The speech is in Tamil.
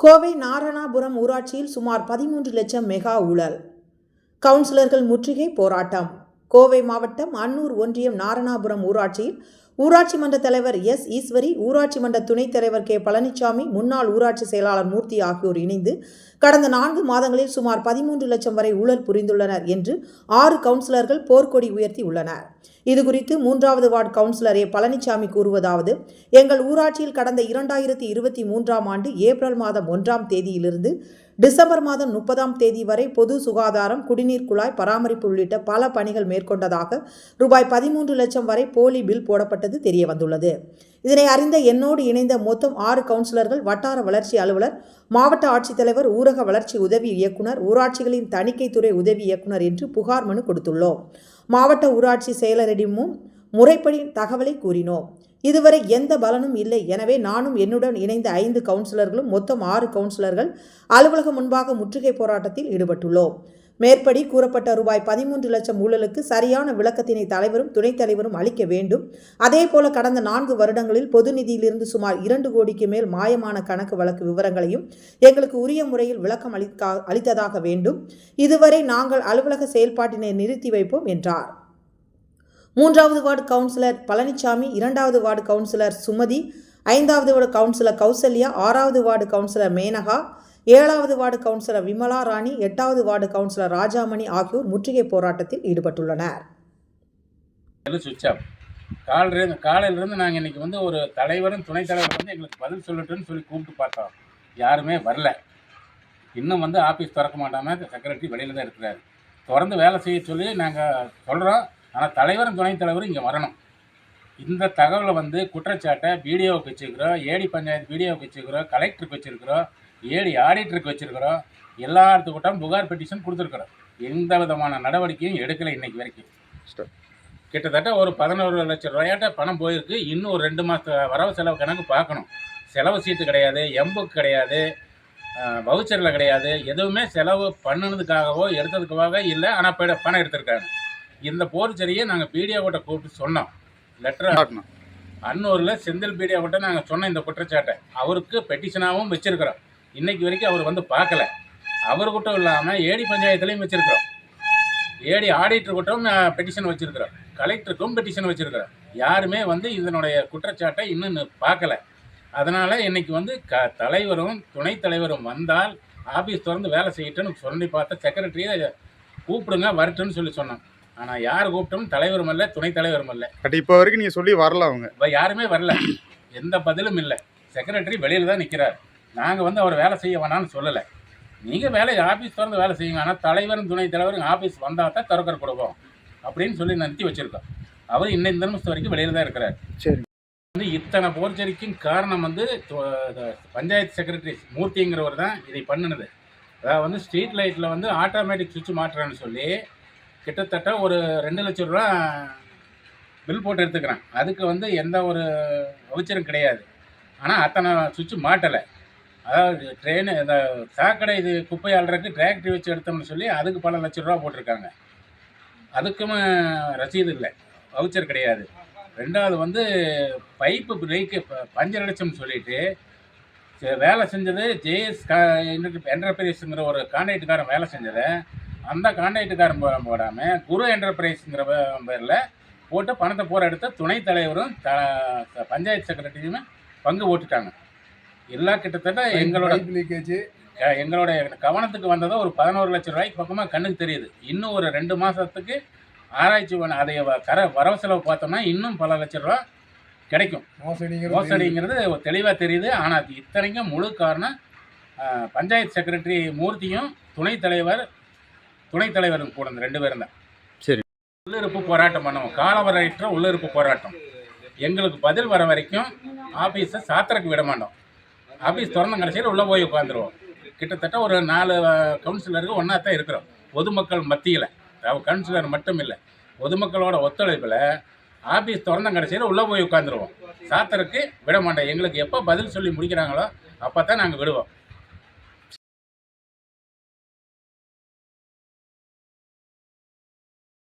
கோவை நாரணாபுரம் ஊராட்சியில் சுமார் பதிமூன்று லட்சம் மெகா ஊழல். கவுன்சிலர்கள் முற்றுகை போராட்டம். கோவை மாவட்டம் அன்னூர் ஒன்றியம் நாரணாபுரம் ஊராட்சியில் ஊராட்சி மன்ற தலைவர் எஸ். ஈஸ்வரி ஊராட்சி மன்ற துணைத் தலைவர் கே. பழனிசாமி முன்னாள் ஊராட்சி செயலாளர் மூர்த்தி ஆகியோர் இணைந்து கடந்த நான்கு மாதங்களில் சுமார் பதிமூன்று லட்சம் வரை ஊழல் புரிந்துள்ளனர் என்று ஆறு கவுன்சிலர்கள் போர்க்கொடி உயர்த்தி உள்ளனர் இதுகுறித்து மூன்றாவது வார்டு கவுன்சிலர் ஏ பழனிசாமி கூறுவதாவது எங்கள் ஊராட்சியில் கடந்த இரண்டாயிரத்தி இருபத்தி மூன்றாம் ஆண்டு ஏப்ரல் மாதம் ஒன்றாம் தேதியிலிருந்து டிசம்பர் மாதம் முப்பதாம் தேதி வரை பொது சுகாதாரம் குடிநீர் குழாய் பராமரிப்பு உள்ளிட்ட பல பணிகள் மேற்கொண்டதாக ரூபாய் பதிமூன்று லட்சம் வரை போலி பில் போடப்பட்டது தெரிய வந்துள்ளது இதனை அறிந்த என்னோடு இணைந்த மொத்தம் ஆறு கவுன்சிலர்கள் வட்டார வளர்ச்சி அலுவலர் மாவட்ட ஆட்சித்தலைவர் ஊரக வளர்ச்சி உதவி இயக்குனர் ஊராட்சிகளின் தணிக்கைத்துறை உதவி இயக்குனர் என்று புகார் மனு கொடுத்துள்ளோம். மாவட்ட ஊராட்சி செயலரிடமும் முறைப்படி தகவலை கூறினோம். இதுவரை எந்த பலனும் இல்லை. எனவே நானும் என்னுடன் இணைந்த ஐந்து கவுன்சிலர்களும் மொத்தம் ஆறு கவுன்சிலர்கள் அலுவலகம் முன்பாக முற்றுகை போராட்டத்தில் ஈடுபட்டுள்ளோம். மேற்படி கூறப்பட்ட ரூபாய் பதிமூன்று லட்சம் ஊழலுக்கு சரியான விளக்கத்தினை தலைவரும் துணைத் தலைவரும் அளிக்க வேண்டும். அதேபோல கடந்த நான்கு வருடங்களில் பொது நிதியிலிருந்து சுமார் இரண்டு கோடிக்கு மேல் மாயமான கணக்கு வழக்கு விவரங்களையும் எங்களுக்கு உரிய முறையில் விளக்கம் அளிக்கா அளித்ததாக வேண்டும். இதுவரை நாங்கள் அலுவலக செயல்பாட்டினை நிறுத்தி வைப்போம் என்றார். மூன்றாவது வார்டு கவுன்சிலர் பழனிசாமி இரண்டாவது வார்டு கவுன்சிலர் சுமதி ஐந்தாவது வார்டு கவுன்சிலர் கௌசல்யா ஆறாவது வார்டு கவுன்சிலர் மேனகா ஏழாவது வார்டு கவுன்சிலர் விமலா ராணி எட்டாவது வார்டு கவுன்சிலர் ராஜாமணி ஆகியோர் முற்றுகை போராட்டத்தில் ஈடுபட்டுள்ளனர். காலையிலேருந்து காலையிலேருந்து நாங்கள் இன்றைக்கி வந்து ஒரு தலைவரும் துணைத் தலைவர் வந்து எங்களுக்கு பதில் சொல்லட்டுன்னு சொல்லி கூப்பிட்டு பார்த்தோம். யாருமே வரல. இன்னும் வந்து ஆஃபீஸ் திறக்க மாட்டாம செக்ரட்டரி வெளியில் தான் இருக்கிறாரு. தொடர்ந்து வேலை செய்ய சொல்லி நாங்கள் சொல்கிறோம் ஆனால் தலைவரும் துணைத் தலைவரும் இங்கே வரணும். இந்த தகவலை வந்து குற்றச்சாட்டை பிடிஓவுக்கு வச்சுருக்கிறோம் ஏடி பஞ்சாயத்து பிடிஓவுக்கு வச்சுருக்கிறோம் கலெக்டருக்கு வச்சுருக்கிறோம் ஏடி ஆடிட்டருக்கு வச்சுருக்கிறோம். எல்லாத்துக்கிட்டும் புகார் பெட்டிஷன் கொடுத்துருக்குறோம். எந்த விதமான நடவடிக்கையும் எடுக்கலை இன்னைக்கு வரைக்கும். கிட்டத்தட்ட ஒரு பதினோரு லட்சம் ரூபாயாட்ட பணம் போயிருக்கு. இன்னும் ஒரு ரெண்டு மாத வரவு செலவு கணக்கு பார்க்கணும். செலவு சீட்டு கிடையாது எம்புக்கு கிடையாது வவுச்சரில் கிடையாது. எதுவுமே செலவு பண்ணுனதுக்காகவோ எடுத்ததுக்காக இல்லை. ஆனால் ப பணம் எடுத்திருக்காங்க. இந்த போர்ச்சரியை நாங்கள் பிடிஓ கூப்பிட்டு சொன்னோம். லெட்டர் ஆட்டணும் அன்னூரில் செந்தில் பிடிஓ கிட்ட நாங்கள் சொன்ன இந்த குற்றச்சாட்டை அவருக்கு பெட்டிஷனாகவும் வச்சுருக்கிறோம். இன்னைக்கு வரைக்கும் அவர் வந்து பார்க்கல. அவர்கிட்டும் இல்லாமல் ஏடி பஞ்சாயத்துலேயும் வச்சுருக்கிறோம். ஏடி ஆடிட்டர் கூட்டம் பெட்டிஷன் வச்சுருக்கிறோம். கலெக்டருக்கும் பெட்டிஷன் வச்சுருக்கிறோம். யாருமே வந்து இதனுடைய குற்றச்சாட்டை இன்னும் பார்க்கல. அதனால் இன்னைக்கு வந்து க தலைவரும் துணைத் தலைவரும் வந்தால் ஆஃபீஸ் திறந்து வேலை செய்யட்டும்னு சொல்லி பார்த்த செக்ரட்டரியை கூப்பிடுங்க வரட்டுன்னு சொல்லி சொன்னோம். ஆனால் யார் கூப்பிட்டோம் தலைவரும் இல்லை துணைத் தலைவரும் இல்லை பட் இப்போ வரைக்கும் நீங்கள் சொல்லி வரல அவங்க. இப்போ யாருமே வரல. எந்த பதிலும் இல்லை. செக்ரட்டரி வெளியில் தான் நிற்கிறார் நாங்கள் வந்து அவர் வேலை செய்ய வேணாம்னு சொல்லலை. நீங்கள் வேலை ஆஃபீஸ் திறந்து வேலை செய்யுங்க. ஆனால் தலைவரும் துணைத் தலைவரும் ஆஃபீஸ் வந்தால் தான் திறக்கிற கொடுப்போம் அப்படின்னு சொல்லி நிறுத்தி வச்சுருக்கோம். அவர் இன்னும் இந்த நிமிஷம் வரைக்கும் வெளியில் தான் இருக்கிறார். சரி. வந்து இத்தனை போர்ச்சரிக்கும் காரணம் வந்து பஞ்சாயத்து செக்ரட்டரி மூர்த்திங்கிறவர் தான் இதை பண்ணினது. அதாவது வந்து ஸ்ட்ரீட் லைட்டில் வந்து ஆட்டோமேட்டிக் சுவிட்ச் மாட்டுறேன்னு சொல்லி கிட்டத்தட்ட ஒரு ரெண்டு லட்சம் ரூபா பில் போட்டு எடுத்துக்கிறேன். அதுக்கு வந்து எந்த ஒரு வவுச்சரும் கிடையாது. ஆனால் அத்தனை சுவிட்சு மாட்டலை. அதாவது ட்ரெயின் இந்த சாக்கடை இது குப்பை அள்ளுறதுக்கு டிராக்டரி வச்சு எடுத்தோம்னு சொல்லி அதுக்கு பல லட்ச ரூபா போட்டிருக்காங்க. அதுக்கும் ரசீது இல்லை. வவுச்சர் கிடையாது. ரெண்டாவது வந்து பைப்பு பிரேக்கு பஞ்சர் அடிச்சோம்னு சொல்லிட்டு வேலை செஞ்சது ஜேஎஸ் கா என்டர்பிரைஸுங்கிற ஒரு கான்ட்ராக்டுக்காரன் வேலை செஞ்சதை அந்த கான்ட்ராக்டுக்காரன் போ போடாமல் குரு என்டர்பிரைஸுங்கிற பேரில் போட்டு பணத்தை போற எடுத்த துணைத் தலைவரும் த பஞ்சாயத்து செக்ரட்டரியுமே பங்கு போட்டுட்டாங்க. எல்லாம் கிட்டத்தட்ட எங்களோட லீக்கேஜ் எங்களோட கவனத்துக்கு வந்ததோ ஒரு பதினோரு லட்சம் ரூபாய்க்கு பக்கமாக கண்ணுக்கு தெரியுது. இன்னும் ஒரு ரெண்டு மாதத்துக்கு ஆராய்ச்சி பண்ண அதை கர வரவு செலவு பார்த்தோம்னா இன்னும் பல லட்சம் ரூபா கிடைக்கும். மோசடிங்கிறது மோசடிங்கிறது தெளிவாக தெரியுது. ஆனால் இத்தனைக்கும் முழு காரணம் பஞ்சாயத்து செக்ரட்டரி மூர்த்தியும் துணைத் தலைவர் துணைத் தலைவரும் கூட இந்த ரெண்டு பேரும் தான். சரி. உள்ளிருப்பு போராட்டம் பண்ணுவோம். காலவரையற்ற உள்ளிருப்பு போராட்டம். எங்களுக்கு பதில் வர வரைக்கும் ஆஃபீஸை சாத்திரக்கு விட மாட்டோம். ஆஃபீஸ் திறந்த கடைசியில் உள்ளே போய் உட்காந்துருவோம் கிட்டத்தட்ட ஒரு நாலு கவுன்சிலருக்கு ஒன்றா தான் இருக்கிறோம். பொதுமக்கள் மத்தியில். கவுன்சிலர் மட்டும் இல்லை. பொதுமக்களோட ஒத்துழைப்பில் ஆஃபீஸ் திறந்த கடைசியில் உள்ளே போய் உட்காந்துருவோம் சாத்தருக்கு விட மாட்டோம். எங்களுக்கு எப்போ பதில் சொல்லி முடிக்கிறாங்களோ அப்போ தான் நாங்கள் விடுவோம்.